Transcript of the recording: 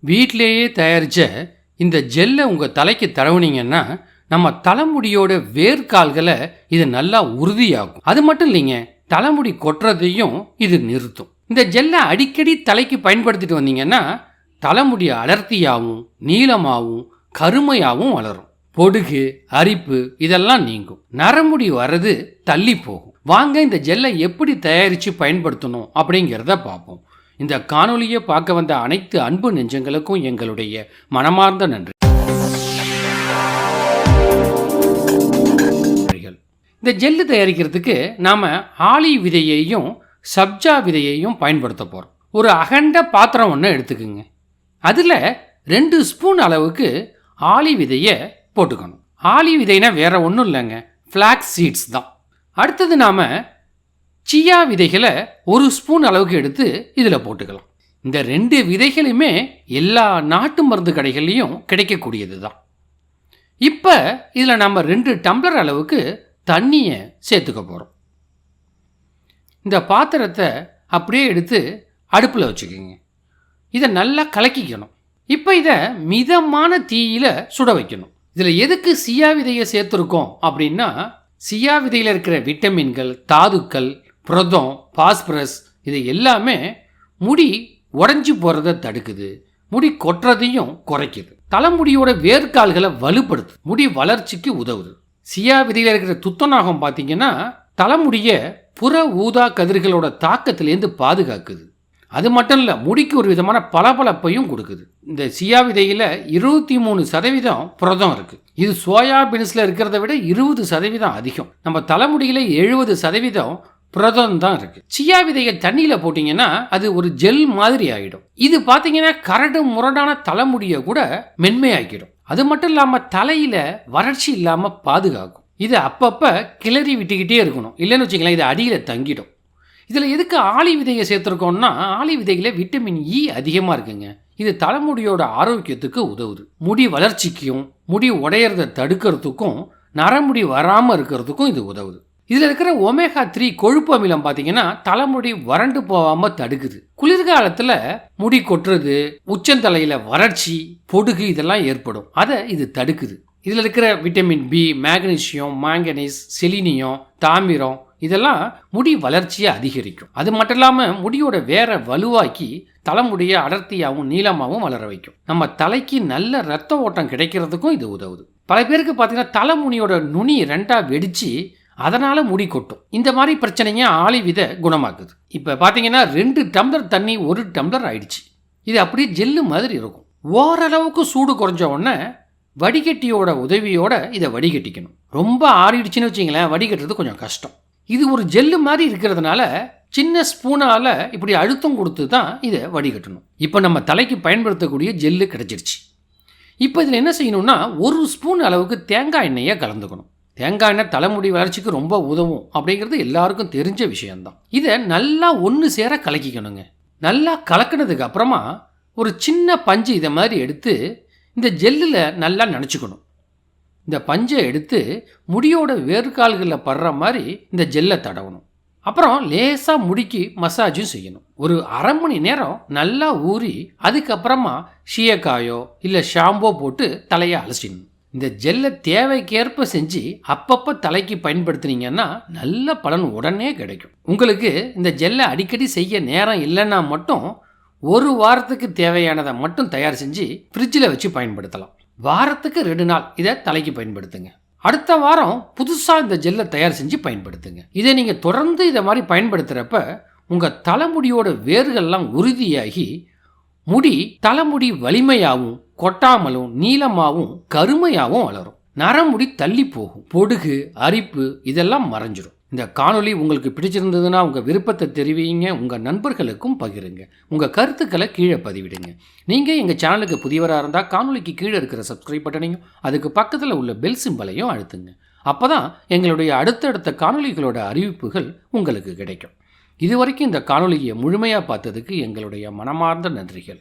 வீட்டிலேயே தயாரித்த இந்த ஜெல்லை உங்கள் தலைக்கு தடவுனீங்கன்னா நம்ம தலைமுடியோட வேர்க்கால்களை இது நல்லா உறுதியாகும் அது மட்டும் இல்லைங்க தலைமுடி கொட்டுறதையும் இது நிறுத்தும். இந்த ஜெல்லை அடிக்கடி தலைக்கு பயன்படுத்திட்டு வந்தீங்கன்னா தலைமுடி அடர்த்தியாகவும் நீளமாகவும் கருமையாகவும் வளரும். பொடுகு அரிப்பு இதெல்லாம் நீங்கும். நரமுடி வர்றது தள்ளி போகும். வாங்க இந்த ஜெல்லை எப்படி தயாரித்து பயன்படுத்தணும் அப்படிங்கிறத பார்ப்போம். இந்த காணொலியை பார்க்க வந்த அனைத்து அன்பு நெஞ்சங்களுக்கும் எங்களுடைய மனமார்ந்த நன்றி. நன்றிகள். இந்த ஜெல்லு தயாரிக்கிறதுக்கு நாம் ஆளி விதையையும் சப்ஜா விதையையும் பயன்படுத்த போகிறோம் ஒரு அகண்ட பாத்திரம் ஒன்று எடுத்துக்குங்க. அதில் ரெண்டு ஸ்பூன் அளவுக்கு ஆளி விதையை போட்டுக்கணும். ஆளி விதைனா வேற ஒன்றும் இல்லைங்க ஃப்ளாக்ஸ் சீட்ஸ் தான். அடுத்தது நாம் சியா விதைகளை ஒரு ஸ்பூன் அளவுக்கு எடுத்து இதில் போட்டுக்கலாம். இந்த ரெண்டு விதைகளுமே எல்லா நாட்டு மருந்து கடைகள்லையும் கிடைக்கக்கூடியது தான். இப்போ இதில் நம்ம ரெண்டு டம்ளர் அளவுக்கு தண்ணியை சேர்த்துக்க போகிறோம். இந்த பாத்திரத்தை அப்படியே எடுத்து அடுப்பில் வச்சுக்கோங்க. இதை நல்லா கலக்கிக்கணும். இப்போ இதை மிதமான தீயில சுட வைக்கணும். இதில் எதுக்கு சியா விதையை சேர்த்துருக்கோம் அப்படின்னா சியா விதையில் இருக்கிற விட்டமின்கள் தாதுக்கள் புரதம் பாஸ்பரஸ் இது எல்லாமே முடி உடஞ்சி போகிறத தடுக்குது. முடி கொட்டுறதையும் குறைக்குது. தலைமுடியோட வேர்க்கால்களை வலுப்படுத்து முடி வளர்ச்சிக்கு உதவுது. சியா விதையில் இருக்கிற துத்தநாகம் பார்த்தீங்கன்னா தலைமுடியை புற ஊதா கதிர்களோட தாக்கத்திலேருந்து பாதுகாக்குது. அது மட்டும் இல்லை முடிக்கு ஒரு விதமான பளபளப்பையும் கொடுக்குது. இந்த சியா விதையில் இருபத்தி மூணு சதவீதம் புரதம் இருக்குது இது சோயா பீன்ஸில் இருக்கிறத விட இருபது சதவீதம் அதிகம். நம்ம தலைமுடியில் எழுபது சதவீதம் புரதம் தான் இருக்கு. சியா விதையை தண்ணியில் போட்டிங்கன்னா அது ஒரு ஜெல் மாதிரி ஆகிடும் இது பார்த்தீங்கன்னா கரடு முரடான தலைமுடியை கூட மென்மையாக்கிடும். அது மட்டும் இல்லாமல் தலையில் வறட்சி இல்லாமல் பாதுகாக்கும். இது அப்பப்போ கிளறி விட்டுக்கிட்டே இருக்கணும். இல்லைன்னு வச்சுக்கலாம் இது அடியில் தங்கிடும். இதில் எதுக்கு ஆளி விதையை சேர்த்துருக்கோம்னா ஆளி விதையில் விட்டமின் e இ அதிகமாக இருக்குங்க. இது தலைமுடியோட ஆரோக்கியத்துக்கு உதவுது. முடி வளர்ச்சிக்கும் முடி உடையிறத தடுக்கிறதுக்கும் நரமுடி வராமல் இருக்கிறதுக்கும் இது உதவுது. இதில் இருக்கிற ஒமேகா த்ரீ கொழுப்பு அமிலம் பார்த்தீங்கன்னா தலைமுடி வறண்டு போகாமல் தடுக்குது. குளிர்காலத்தில் முடி கொட்டுறது உச்சந்தலையில் வறட்சி பொடுகு இதெல்லாம் ஏற்படும். அதை இது தடுக்குது. இதில் இருக்கிற vitamin B magnesium manganese selenium தாமிரம் இதெல்லாம் முடி வளர்ச்சியை அதிகரிக்கும். அது மட்டும் இல்லாமல் முடியோட வேற வலுவாக்கி தலைமுடியை அடர்த்தியாகவும் நீளமாகவும் வளர வைக்கும். நம்ம தலைக்கு நல்ல ரத்த ஓட்டம் கிடைக்கிறதுக்கும் இது உதவுது. பல பேருக்கு பார்த்தீங்கன்னா தலைமுனியோட நுனி ரெண்டாக வெடித்து அதனால் முடி கொட்டும். இந்த மாதிரி பிரச்சனைங்க ஆளி வித குணமாக்குது. இப்போ பார்த்தீங்கன்னா ரெண்டு டம்ளர் தண்ணி ஒரு டம்ளர் ஆயிடுச்சு. இது அப்படியே ஜெல்லு மாதிரி இருக்கும். ஓரளவுக்கு சூடு குறைஞ்ச உடனே வடிகட்டியோட உதவியோட இதை வடிகட்டிக்கணும். ரொம்ப ஆறிடுச்சுன்னு வச்சிங்களேன் வடிகட்டுறது கொஞ்சம் கஷ்டம். இது ஒரு ஜெல்லு மாதிரி இருக்கிறதுனால சின்ன ஸ்பூனால் இப்படி அழுத்தம் கொடுத்து தான் இதை வடிகட்டணும். இப்போ நம்ம தலைக்கு பயன்படுத்தக்கூடிய ஜெல்லு கிடச்சிருச்சு. இப்போ இதில் என்ன செய்யணும்னா ஒரு ஸ்பூன் அளவுக்கு தேங்காய் எண்ணெயை கலந்துக்கணும். தேங்காய் எண்ணெய் தலைமுடி வளர்ச்சிக்கு ரொம்ப உதவும் அப்படிங்கிறது எல்லாருக்கும் தெரிஞ்ச விஷயந்தான் இதை நல்லா ஒன்று சேர கலக்கிக்கணுங்க. நல்லா கலக்கினதுக்கு அப்புறமா ஒரு சின்ன பஞ்சு இதை மாதிரி எடுத்து இந்த ஜெல்லில் நல்லா நினச்சிக்கணும். இந்த பஞ்சை எடுத்து முடியோட வேர்க்கால்களில் படுற மாதிரி இந்த ஜெல்லை தடவணும். அப்புறம் லேசாக முடிக்கு மசாஜும் செய்யணும். ஒரு அரை மணி நேரம் நல்லா ஊறி அதுக்கப்புறமா ஷீயக்காயோ இல்லை ஷாம்போ போட்டு தலையை அலசிடணும். இந்த ஜெல்லை தேவைக்கேற்ப செஞ்சு அப்பப்போ தலைக்கு பயன்படுத்துனீங்கன்னா நல்ல பலன் உடனே கிடைக்கும். உங்களுக்கு இந்த ஜெல்லை அடிக்கடி செய்ய நேரம் இல்லைன்னா மட்டும் ஒரு வாரத்துக்கு தேவையானதை மட்டும் தயார் செஞ்சு ஃப்ரிட்ஜில் வச்சு பயன்படுத்தலாம். வாரத்துக்கு ரெண்டு நாள் இதை தலைக்கு பயன்படுத்துங்க. அடுத்த வாரம் புதுசாக இந்த ஜெல்லை தயார் செஞ்சு பயன்படுத்துங்க. இதை நீங்கள் தொடர்ந்து இதை மாதிரி பயன்படுத்துகிறப்ப உங்கள் தலைமுடியோட வேர்கள்லாம் உறுதியாகி முடி தலைமுடி வலிமையாகவும் கொட்டாமலும் நீளமாகவும் கருமையாகவும் வளரும். நரமுடி தள்ளி போகும். பொடுகு அரிப்பு இதெல்லாம் மறைஞ்சிரும். இந்த காணொலி உங்களுக்கு பிடிச்சிருந்ததுன்னா உங்கள் விருப்பத்தை தெரிவிங்க உங்கள் நண்பர்களுக்கும் பகிருங்க. உங்கள் கருத்துக்களை கீழே பதிவிடுங்க. நீங்கள் எங்கள் சேனலுக்கு புதியவராக இருந்தால் காணொலிக்கு கீழே இருக்கிற சப்ஸ்கிரைப் பட்டனையும் அதுக்கு பக்கத்தில் உள்ள பெல் சிம்பலையும் அழுத்துங்க. அப்போ தான் எங்களுடைய அடுத்தடுத்த காணொலிகளோட அறிவிப்புகள் உங்களுக்கு கிடைக்கும். இதுவரைக்கும் இந்த காணொலியை முழுமையாக பார்த்ததுக்கு எங்களுடைய மனமார்ந்த நன்றிகள்.